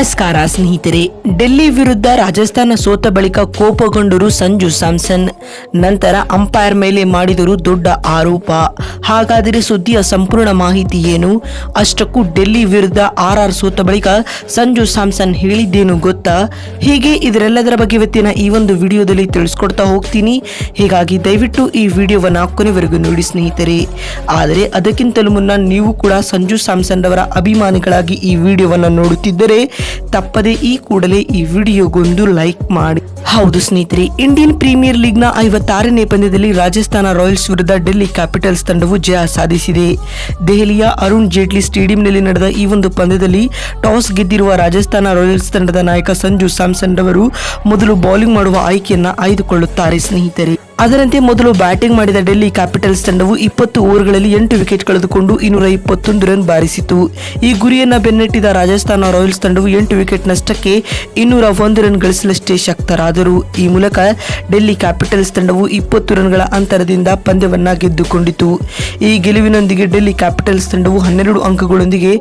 ನಮಸ್ಕಾರ ಸ್ನೇಹಿತರೆ. ಡೆಲ್ಲಿ ವಿರುದ್ಧ ರಾಜಸ್ಥಾನ ಸೋತ ಬಳಿಕ ಕೋಪಗೊಂಡರು ಸಂಜು ಸ್ಯಾಮ್ಸನ್. ನಂತರ ಅಂಪೈರ್ ಮೇಲೆ ಮಾಡಿದರು ದೊಡ್ಡ ಆರೋಪ. ಹಾಗಾದರೆ ಸುದ್ದಿಯ ಸಂಪೂರ್ಣ ಮಾಹಿತಿ ಏನು? ಅಷ್ಟಕ್ಕೂ ಡೆಲ್ಲಿ ವಿರುದ್ಧ ಆರ್ ಆರ್ ಸೋತ ಬಳಿಕ ಸಂಜು ಸ್ಯಾಮ್ಸನ್ ಹೇಳಿದ್ದೇನು ಗೊತ್ತಾ? ಹೀಗೆ ಇದರೆಲ್ಲದರ ಬಗ್ಗೆ ಇವತ್ತಿನ ಈ ಒಂದು ವಿಡಿಯೋದಲ್ಲಿ ತಿಳಿಸ್ಕೊಡ್ತಾ ಹೋಗ್ತೀನಿ. ಹೀಗಾಗಿ ದಯವಿಟ್ಟು ಈ ವಿಡಿಯೋವನ್ನು ಕೊನೆವರೆಗೂ ನೋಡಿ ಸ್ನೇಹಿತರೆ. ಆದರೆ ಅದಕ್ಕಿಂತಲೂ ಮುನ್ನ ನೀವು ಕೂಡ ಸಂಜು ಸ್ಯಾಮ್ಸನ್ ರವರ ಅಭಿಮಾನಿಗಳಾಗಿ ಈ ವಿಡಿಯೋವನ್ನು ನೋಡುತ್ತಿದ್ದರೆ ತಪ್ಪದೆ ಈ ಕೂಡಲೇ ಈ ವಿಡಿಯೋಗೊಂದು ಲೈಕ್ ಮಾಡಿ. ಹೌದು ಸ್ನೇಹಿತರೆ, ಇಂಡಿಯನ್ ಪ್ರೀಮಿಯರ್ ಲೀಗ್ನ ಐವತ್ತಾರನೇ ಪಂದ್ಯದಲ್ಲಿ ರಾಜಸ್ಥಾನ ರಾಯಲ್ಸ್ ವಿರುದ್ಧ ಡೆಲ್ಲಿ ಕ್ಯಾಪಿಟಲ್ಸ್ ತಂಡವು ಜಯ ಸಾಧಿಸಿದೆ. ದೆಹಲಿಯ ಅರುಣ್ ಜೇಟ್ಲಿ ಸ್ಟೇಡಿಯಂನಲ್ಲಿ ನಡೆದ ಈ ಒಂದು ಪಂದ್ಯದಲ್ಲಿ ಟಾಸ್ ಗೆದ್ದಿರುವ ರಾಜಸ್ಥಾನ ರಾಯಲ್ಸ್ ತಂಡದ ನಾಯಕ ಸಂಜು ಸ್ಯಾಮ್ಸನ್ ಅವರು ಮೊದಲು ಬೌಲಿಂಗ್ ಮಾಡುವ ಆಯ್ಕೆಯನ್ನು ಆಯ್ದುಕೊಳ್ಳುತ್ತಾರೆ ಸ್ನೇಹಿತರೆ. ಅದರಂತೆ ಮೊದಲು ಬ್ಯಾಟಿಂಗ್ ಮಾಡಿದ ಡೆಲ್ಲಿ ಕ್ಯಾಪಿಟಲ್ಸ್ ತಂಡವು ಇಪ್ಪತ್ತು ಓವರ್ಗಳಲ್ಲಿ ಎಂಟು ವಿಕೆಟ್ ಕಳೆದುಕೊಂಡು ಇನ್ನೂರ ಇಪ್ಪತ್ತೊಂದು ರನ್ ಬಾರಿಸಿತು ಈ ಗುರಿಯನ್ನ ಬೆನ್ನಟ್ಟಿದ ರಾಜಸ್ಥಾನ ರಾಯಲ್ಸ್ ತಂಡವು ಎಂಟು ವಿಕೆಟ್ ನಷ್ಟಕ್ಕೆ ಇನ್ನೂರ ಒಂದು ರನ್ ಗಳಿಸಲಷ್ಟೇ ಶಕ್ತರಾದರು ಈ ಮೂಲಕ ಡೆಲ್ಲಿ ಕ್ಯಾಪಿಟಲ್ಸ್ ತಂಡವು ಇಪ್ಪತ್ತು ರನ್ಗಳ ಅಂತರದಿಂದ ಪಂದ್ಯವನ್ನ ಗೆದ್ದುಕೊಂಡಿತು ಈ ಗೆಲುವಿನೊಂದಿಗೆ ಡೆಲ್ಲಿ ಕ್ಯಾಪಿಟಲ್ಸ್ ತಂಡವು ಹನ್ನೆರಡು ಅಂಕಗಳೊಂದಿಗೆ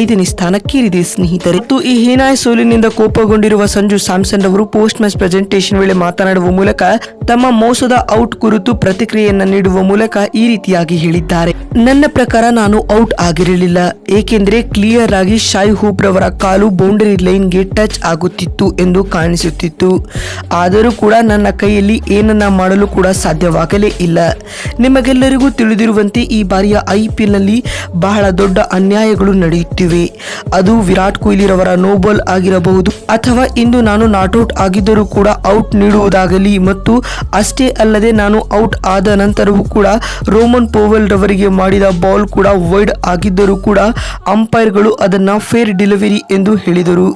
ಐದನೇ ಸ್ಥಾನಕ್ಕೇರಿದೆ, ಸ್ನೇಹಿತರೆ. ಮತ್ತು ಈ ಹೀನಾಯ ಸೋಲಿನಿಂದ ಕೋಪಗೊಂಡಿರುವ ಸಂಜು ಸ್ಯಾಮ್ಸನ್ ಅವರು ಪೋಸ್ಟ್ ಮ್ಯಾಚ್ ಪ್ರೆಸೆಂಟೇಷನ್ ವೇಳೆ ಮಾತನಾಡುವ ಮೂಲಕ ತಮ್ಮ ಮೋಸದ ಔಟ್ ಕುರಿತು ಪ್ರತಿಕ್ರಿಯೆಯನ್ನ ನೀಡುವ ಮೂಲಕ ಈ ರೀತಿಯಾಗಿ ಹೇಳಿದ್ದಾರೆ. ನನ್ನ ಪ್ರಕಾರ ನಾನು ಔಟ್ ಆಗಿರಲಿಲ್ಲ, ಏಕೆಂದ್ರೆ ಕ್ಲಿಯರ್ ಆಗಿ ಶಾಯಿ ಹೂಬ್ರವರ ಕಾಲು ಬೌಂಡರಿ ಲೈನ್ಗೆ ಟಚ್ ಆಗುತ್ತಿತ್ತು ಎಂದು ಕಾಣಿಸುತ್ತಿತ್ತು. ಆದರೂ ಕೂಡ ನನ್ನ ಕೈಯಲ್ಲಿ ಏನನ್ನ ಮಾಡಲು ಕೂಡ ಸಾಧ್ಯವಾಗಲೇ ಇಲ್ಲ. ನಿಮಗೆಲ್ಲರಿಗೂ ತಿಳಿದಿರುವಂತೆ ಈ ಬಾರಿಯ ಐ ಪಿ ನಲ್ಲಿ ಬಹಳ ದೊಡ್ಡ ಅನ್ಯಾಯಗಳು ನಡೆಯುತ್ತಿವೆ. ಅದು ವಿರಾಟ್ ಕೊಹ್ಲಿ ರವರ ನೋಬಲ್ ಆಗಿರಬಹುದು ಅಥವಾ ಇಂದು ನಾನು ನಾಟ್ಔಟ್ ಆಗಿದ್ದರೂ ಕೂಡ ಔಟ್ ನೀಡುವುದಾಗಲಿ ಮತ್ತು ಅಷ್ಟೇ ಅಲ್ಲದೆ ನಾನು ಔಟ್ ಆದ ನಂತರವೂ ಕೂಡ ರೋಮನ್ ಪೋವೆಲ್ ರವರಿಗೆ ಮಾಡಿದ ಬಾಲ್ ಕೂಡ ವೈಡ್ ಆಗಿದ್ದರೂ ಕೂಡ ಅಂಪೈರ್ಗಳು ಅದನ್ನ ಫೇರ್ ಡೆಲಿವರಿ ಎಂದು ಹೇಳಿದರು.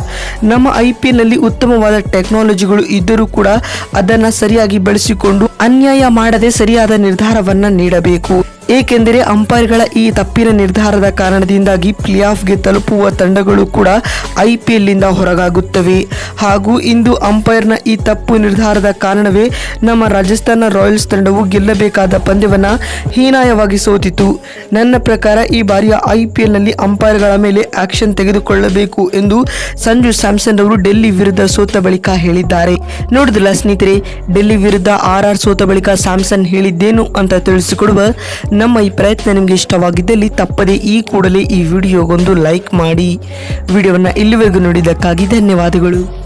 ನಮ್ಮ ಐ ಪಿ ನಲ್ಲಿ ಉತ್ತಮವಾದ ಟೆಕ್ನಾಲಜಿಗಳು ಇದ್ದರೂ ಕೂಡ ಅದನ್ನು ಸರಿಯಾಗಿ ಬಳಸಿಕೊಂಡು ಅನ್ಯಾಯ ಮಾಡದೆ ಸರಿಯಾದ ನಿರ್ಧಾರವನ್ನ ನೀಡಬೇಕು. ಏಕೆಂದರೆ ಅಂಪೈರ್ಗಳ ಈ ತಪ್ಪಿನ ನಿರ್ಧಾರದ ಕಾರಣದಿಂದಾಗಿ ಪ್ಲೇ ಆಫ್ಗೆ ತಲುಪುವ ತಂಡಗಳು ಕೂಡ ಐ ಪಿ ಎಲ್ನಿಂದ ಹೊರಗಾಗುತ್ತವೆ. ಹಾಗೂ ಇಂದು ಅಂಪೈರ್ನ ಈ ತಪ್ಪು ನಿರ್ಧಾರದ ಕಾರಣವೇ ನಮ್ಮ ರಾಜಸ್ಥಾನ ರಾಯಲ್ಸ್ ತಂಡವು ಗೆಲ್ಲಬೇಕಾದ ಪಂದ್ಯವನ್ನ ಹೀನಾಯವಾಗಿ ಸೋತಿತು ನನ್ನ ಪ್ರಕಾರ ಈ ಬಾರಿಯ ಐ ಪಿ ಎಲ್ನಲ್ಲಿ ಅಂಪೈರ್ಗಳ ಮೇಲೆ ಆಕ್ಷನ್ ತೆಗೆದುಕೊಳ್ಳಬೇಕು ಎಂದು ಸಂಜು ಸ್ಯಾಮ್ಸನ್ ಅವರು ಡೆಲ್ಲಿ ವಿರುದ್ಧ ಸೋತ ಬಳಿಕ ಹೇಳಿದ್ದಾರೆ. ನೋಡಿದ್ರಲ್ಲ ಸ್ನೇಹಿತರೆ, ಡೆಲ್ಲಿ ವಿರುದ್ಧ ಆರ್ ಆರ್ ಸೋತ ಬಳಿಕ ಸ್ಯಾಮ್ಸನ್ ಹೇಳಿದ್ದೇನು ಅಂತ ತಿಳಿಸಿಕೊಡುವ ನಮ್ಮ ಈ ಪ್ರಯತ್ನ ನಿಮಗೆ ಇಷ್ಟವಾಗಿದ್ದಲ್ಲಿ ತಪ್ಪದೆ ಈ ಕೂಡಲೇ ಈ ವಿಡಿಯೋಗೊಂದು ಲೈಕ್ ಮಾಡಿ. ವಿಡಿಯೋವನ್ನು ಇಲ್ಲಿವರೆಗೂ ನೋಡಿದ್ದಕ್ಕಾಗಿ ಧನ್ಯವಾದಗಳು.